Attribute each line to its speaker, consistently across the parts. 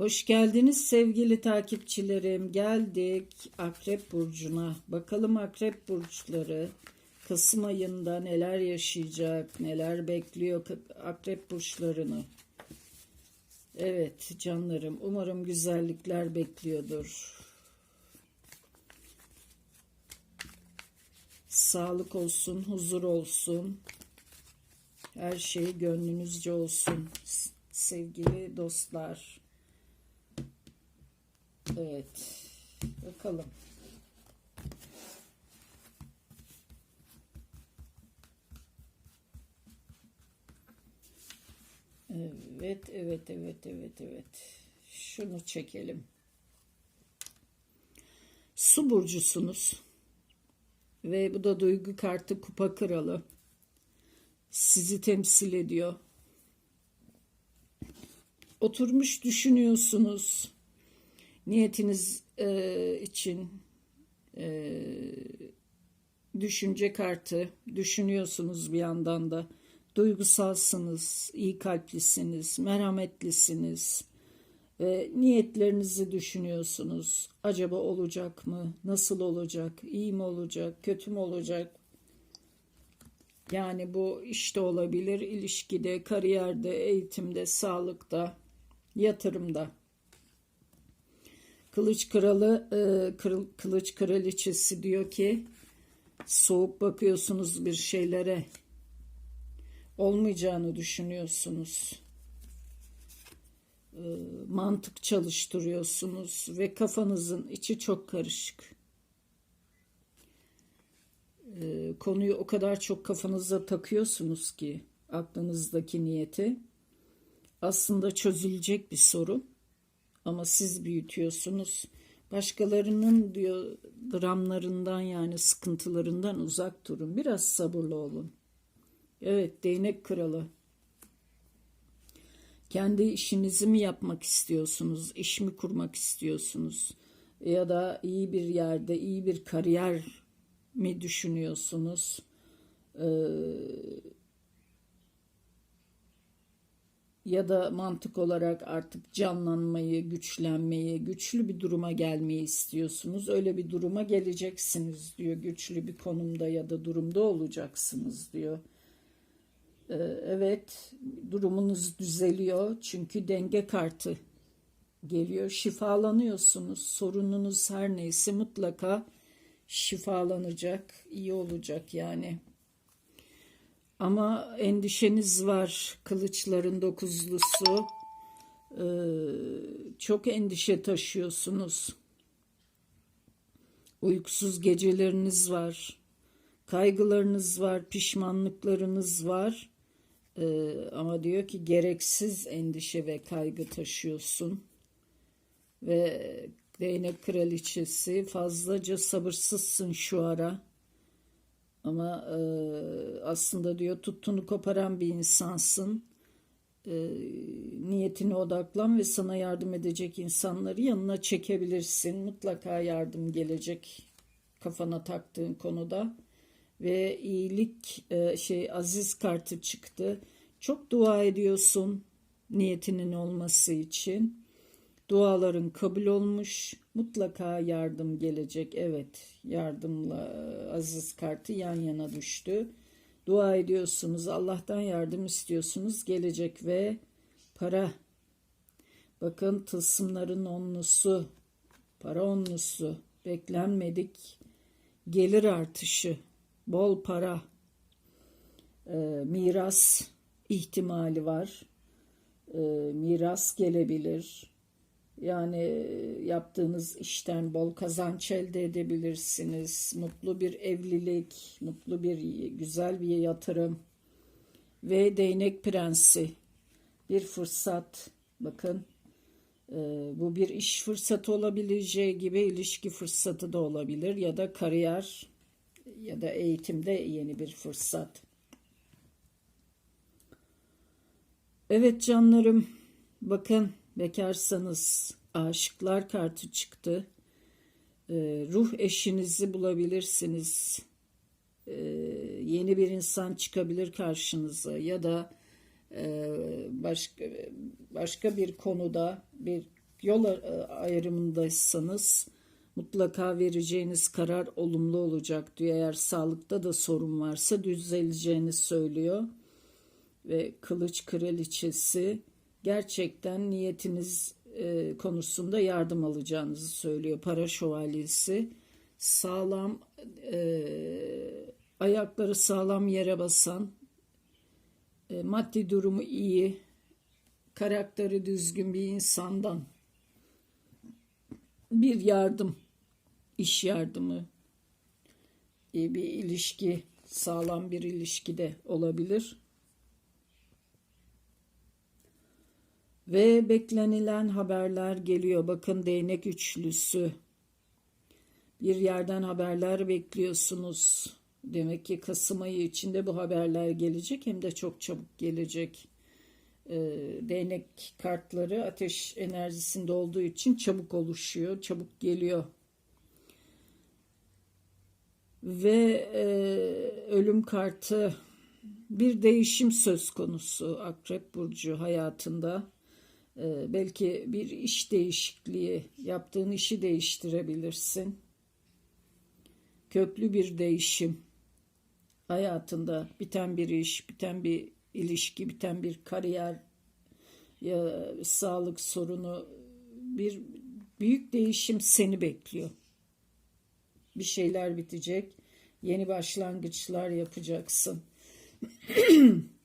Speaker 1: Hoş geldiniz sevgili takipçilerim. Geldik Akrep Burcu'na. Bakalım Akrep Burçları Kasım ayında neler yaşayacak, neler bekliyor Akrep Burçlarını. Evet canlarım umarım güzellikler bekliyordur. Sağlık olsun, huzur olsun. Her şey gönlünüzce olsun sevgili dostlar. Evet. Bakalım. Evet, evet, evet, evet, evet. Şunu çekelim. Su burcusunuz. Ve bu da duygu kartı kupa kralı. Sizi temsil ediyor. Oturmuş düşünüyorsunuz niyetiniz e, için e, düşünce kartı düşünüyorsunuz bir yandan da duygusalsınız, iyi kalplisiniz, merhametlisiniz ve niyetlerinizi düşünüyorsunuz. Acaba olacak mı? Nasıl olacak? İyi mi olacak? Kötü mü olacak? Yani bu işte olabilir, ilişkide, kariyerde, eğitimde, sağlıkta, yatırımda. Kılıç kralı, e, kılıç kraliçesi diyor ki soğuk bakıyorsunuz bir şeylere olmayacağını düşünüyorsunuz. E, mantık çalıştırıyorsunuz ve kafanızın içi çok karışık. E, konuyu o kadar çok kafanıza takıyorsunuz ki aklınızdaki niyeti aslında çözülecek bir sorun ama siz büyütüyorsunuz. Başkalarının diyor dramlarından yani sıkıntılarından uzak durun. Biraz sabırlı olun. Evet değnek kralı. Kendi işinizi mi yapmak istiyorsunuz? İş mi kurmak istiyorsunuz? Ya da iyi bir yerde, iyi bir kariyer mi düşünüyorsunuz? Ee, ya da mantık olarak artık canlanmayı, güçlenmeyi, güçlü bir duruma gelmeyi istiyorsunuz. Öyle bir duruma geleceksiniz diyor. Güçlü bir konumda ya da durumda olacaksınız diyor. Ee, evet, durumunuz düzeliyor çünkü denge kartı geliyor. Şifalanıyorsunuz. Sorununuz her neyse mutlaka şifalanacak, iyi olacak yani. Ama endişeniz var. Kılıçların dokuzlusu. Ee, çok endişe taşıyorsunuz. Uykusuz geceleriniz var. Kaygılarınız var, pişmanlıklarınız var. Ee, ama diyor ki gereksiz endişe ve kaygı taşıyorsun. Ve değnek kraliçesi fazlaca sabırsızsın şu ara ama e, aslında diyor tuttunu koparan bir insansın. E, niyetine odaklan ve sana yardım edecek insanları yanına çekebilirsin. Mutlaka yardım gelecek kafana taktığın konuda. Ve iyilik e, şey aziz kartı çıktı. Çok dua ediyorsun niyetinin olması için. Duaların kabul olmuş. Mutlaka yardım gelecek. Evet, yardımla aziz kartı yan yana düştü. Dua ediyorsunuz, Allah'tan yardım istiyorsunuz. Gelecek ve para. Bakın tılsımların onlusu, para onlusu, beklenmedik gelir artışı, bol para, e, miras ihtimali var. E, miras gelebilir yani e, yaptığınız işten bol kazanç elde edebilirsiniz. Mutlu bir evlilik, mutlu bir güzel bir yatırım ve değnek prensi bir fırsat. Bakın e, bu bir iş fırsatı olabileceği gibi ilişki fırsatı da olabilir ya da kariyer ya da eğitimde yeni bir fırsat. Evet canlarım bakın Bekarsanız aşıklar kartı çıktı. Ee, ruh eşinizi bulabilirsiniz. Ee, yeni bir insan çıkabilir karşınıza ya da e, başka başka bir konuda bir yol a- ayrımındaysanız mutlaka vereceğiniz karar olumlu olacak diyor. Eğer sağlıkta da sorun varsa düzeleceğini söylüyor. Ve kılıç kraliçesi gerçekten niyetiniz e, konusunda yardım alacağınızı söylüyor. Para şövalyesi sağlam e, ayakları sağlam yere basan e, maddi durumu iyi karakteri düzgün bir insandan bir yardım iş yardımı iyi bir ilişki sağlam bir ilişki de olabilir. Ve beklenilen haberler geliyor. Bakın değnek üçlüsü. Bir yerden haberler bekliyorsunuz. Demek ki Kasım ayı içinde bu haberler gelecek hem de çok çabuk gelecek. Ee, değnek kartları ateş enerjisinde olduğu için çabuk oluşuyor, çabuk geliyor. Ve e, ölüm kartı bir değişim söz konusu Akrep Burcu hayatında. Ee, belki bir iş değişikliği, yaptığın işi değiştirebilirsin. Köklü bir değişim. Hayatında biten bir iş, biten bir ilişki, biten bir kariyer ya sağlık sorunu bir büyük değişim seni bekliyor. Bir şeyler bitecek. Yeni başlangıçlar yapacaksın.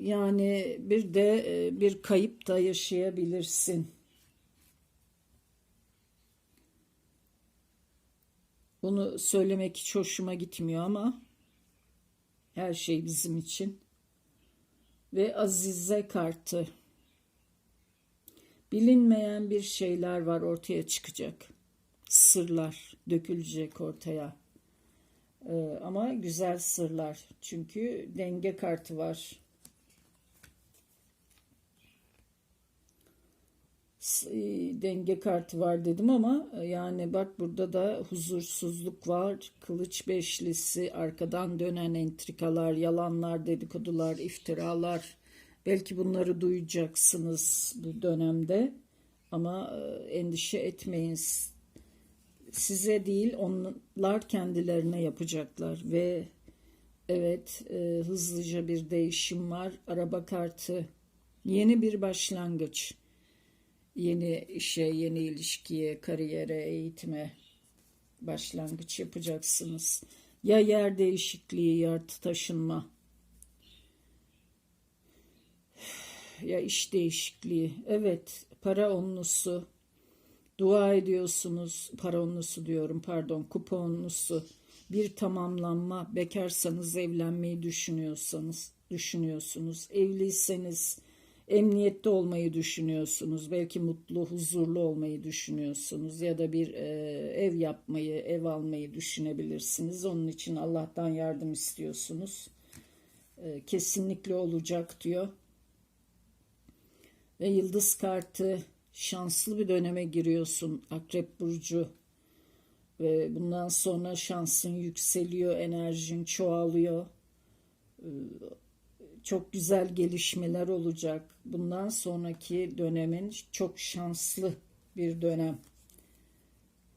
Speaker 1: yani bir de e, bir kayıp da yaşayabilirsin. Bunu söylemek hiç hoşuma gitmiyor ama her şey bizim için. Ve Azize kartı. Bilinmeyen bir şeyler var ortaya çıkacak. Sırlar dökülecek ortaya. Ee, ama güzel sırlar. Çünkü denge kartı var. E, Denge kartı var dedim ama e, yani bak burada da huzursuzluk var. Kılıç beşlisi, arkadan dönen entrikalar, yalanlar, dedikodular, iftiralar. Belki bunları duyacaksınız bu dönemde. Ama e, endişe etmeyin size değil onlar kendilerine yapacaklar ve evet e, hızlıca bir değişim var. Araba kartı yeni bir başlangıç. Yeni işe, yeni ilişkiye, kariyere, eğitime başlangıç yapacaksınız. Ya yer değişikliği, ya taşınma. Ya iş değişikliği. Evet, para onlusu Dua ediyorsunuz, paronlusu diyorum pardon, kuponlusu. Bir tamamlanma, bekarsanız evlenmeyi düşünüyorsanız, düşünüyorsunuz. Evliyseniz emniyette olmayı düşünüyorsunuz. Belki mutlu, huzurlu olmayı düşünüyorsunuz ya da bir e, ev yapmayı, ev almayı düşünebilirsiniz. Onun için Allah'tan yardım istiyorsunuz. E, kesinlikle olacak diyor. Ve yıldız kartı şanslı bir döneme giriyorsun Akrep Burcu. Ve bundan sonra şansın yükseliyor, enerjin çoğalıyor. Ee, Çok güzel gelişmeler olacak. Bundan sonraki dönemin çok şanslı bir dönem.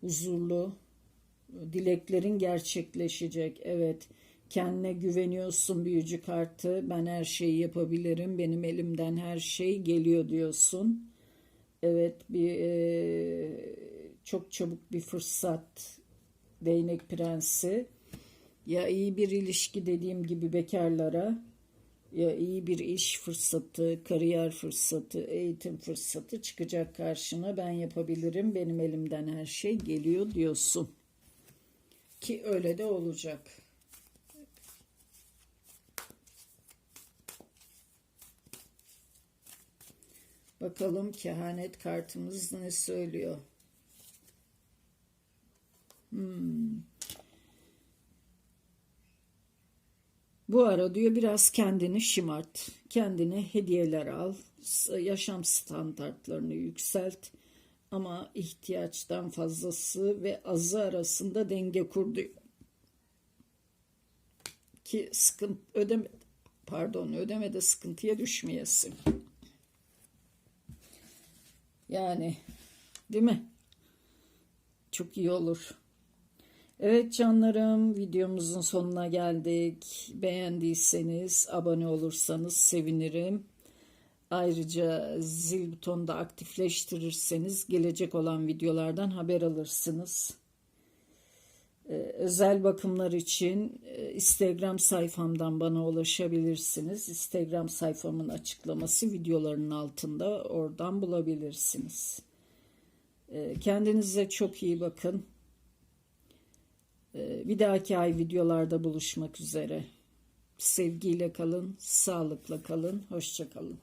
Speaker 1: Huzurlu, dileklerin gerçekleşecek. Evet, kendine güveniyorsun büyücü kartı. Ben her şeyi yapabilirim. Benim elimden her şey geliyor diyorsun. Evet bir e, çok çabuk bir fırsat değnek prensi ya iyi bir ilişki dediğim gibi bekarlara ya iyi bir iş fırsatı, kariyer fırsatı, eğitim fırsatı çıkacak karşına. Ben yapabilirim, benim elimden her şey geliyor diyorsun. Ki öyle de olacak. Bakalım kehanet kartımız ne söylüyor? Hmm. Bu ara diyor biraz kendini şımart. Kendine hediyeler al. Yaşam standartlarını yükselt. Ama ihtiyaçtan fazlası ve azı arasında denge kur diyor. Ki sıkıntı ödeme pardon ödemede sıkıntıya düşmeyesin. Yani değil mi? Çok iyi olur. Evet canlarım videomuzun sonuna geldik. Beğendiyseniz abone olursanız sevinirim. Ayrıca zil butonunu da aktifleştirirseniz gelecek olan videolardan haber alırsınız. Ee, özel bakımlar için e, Instagram sayfamdan bana ulaşabilirsiniz. Instagram sayfamın açıklaması videoların altında oradan bulabilirsiniz. Ee, kendinize çok iyi bakın. Ee, bir dahaki ay videolarda buluşmak üzere. Sevgiyle kalın, sağlıkla kalın, hoşça kalın.